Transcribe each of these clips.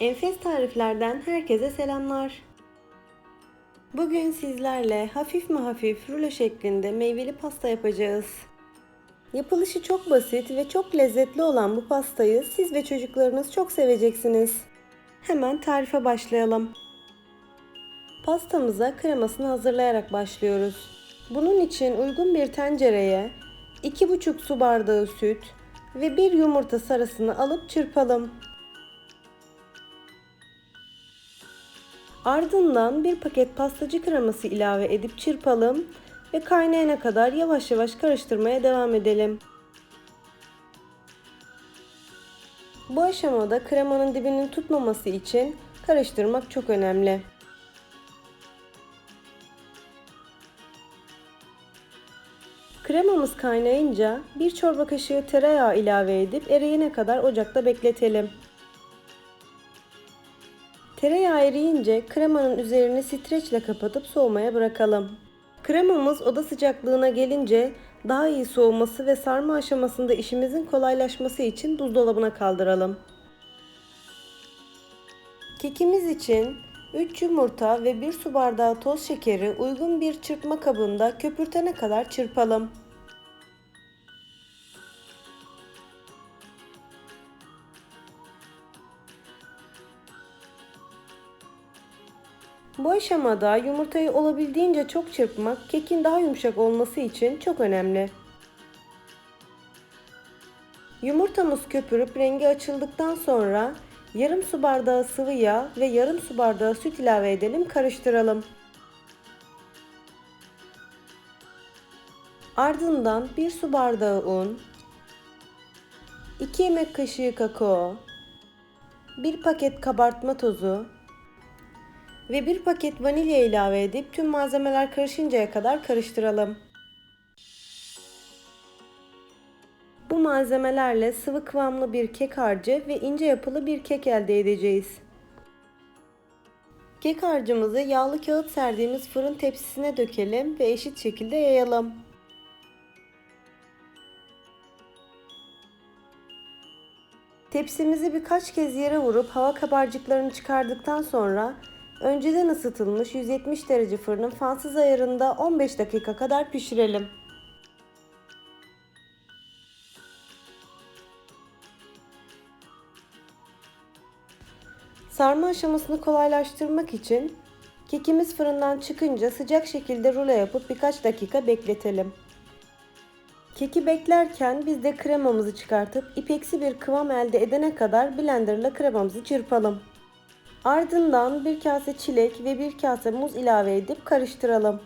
Enfes tariflerden herkese selamlar. Bugün sizlerle hafif mi hafif rulo şeklinde meyveli pasta yapacağız. Yapılışı çok basit ve çok lezzetli olan bu pastayı siz ve çocuklarınız çok seveceksiniz. Hemen tarife başlayalım. Pastamıza kremasını hazırlayarak başlıyoruz. Bunun için uygun bir tencereye 2,5 su bardağı süt ve 1 yumurta sarısını alıp çırpalım. Ardından bir paket pastacı kreması ilave edip çırpalım ve kaynayana kadar yavaş yavaş karıştırmaya devam edelim. Bu aşamada kremanın dibinin tutmaması için karıştırmak çok önemli. Kremamız kaynayınca bir çorba kaşığı tereyağı ilave edip eriyene kadar ocakta bekletelim. Tereyağı eriyince kremanın üzerini streçle kapatıp soğumaya bırakalım. Kremamız oda sıcaklığına gelince daha iyi soğuması ve sarma aşamasında işimizin kolaylaşması için buzdolabına kaldıralım. Kekimiz için 3 yumurta ve 1 su bardağı toz şekeri uygun bir çırpma kabında köpürtene kadar çırpalım. Bu aşamada yumurtayı olabildiğince çok çırpmak kekin daha yumuşak olması için çok önemli. Yumurtamız köpürüp rengi açıldıktan sonra yarım su bardağı sıvı yağ ve yarım su bardağı süt ilave edelim, karıştıralım. Ardından 1 su bardağı un, 2 yemek kaşığı kakao, 1 paket kabartma tozu, ve bir paket vanilya ilave edip tüm malzemeler karışıncaya kadar karıştıralım. Bu malzemelerle sıvı kıvamlı bir kek harcı ve ince yapılı bir kek elde edeceğiz. Kek harcımızı yağlı kağıt serdiğimiz fırın tepsisine dökelim ve eşit şekilde yayalım. Tepsimizi birkaç kez yere vurup hava kabarcıklarını çıkardıktan sonra Önceden ısıtılmış 170 derece fırının fansız ayarında 15 dakika kadar pişirelim. Sarma aşamasını kolaylaştırmak için kekimiz fırından çıkınca sıcak şekilde rulo yapıp birkaç dakika bekletelim. Keki beklerken biz de kremamızı çıkartıp ipeksi bir kıvam elde edene kadar blenderla kremamızı çırpalım. Ardından bir kase çilek ve bir kase muz ilave edip karıştıralım.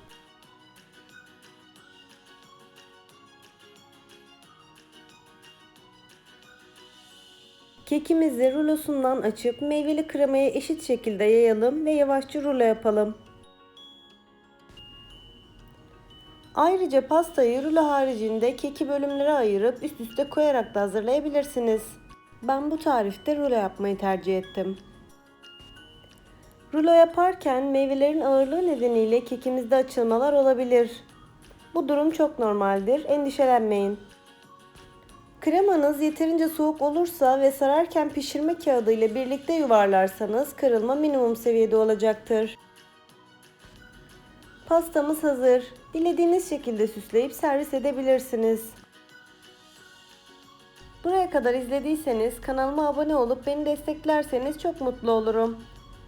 Kekimizi rulosundan açıp meyveli kremayı eşit şekilde yayalım ve yavaşça rulo yapalım. Ayrıca pastayı rulo haricinde keki bölümlere ayırıp üst üste koyarak da hazırlayabilirsiniz. Ben bu tarifte rulo yapmayı tercih ettim. Rulo yaparken meyvelerin ağırlığı nedeniyle kekimizde açılmalar olabilir. Bu durum çok normaldir. Endişelenmeyin. Kremanız yeterince soğuk olursa ve sararken pişirme kağıdı ile birlikte yuvarlarsanız kırılma minimum seviyede olacaktır. Pastamız hazır. Dilediğiniz şekilde süsleyip servis edebilirsiniz. Buraya kadar izlediyseniz kanalıma abone olup beni desteklerseniz çok mutlu olurum.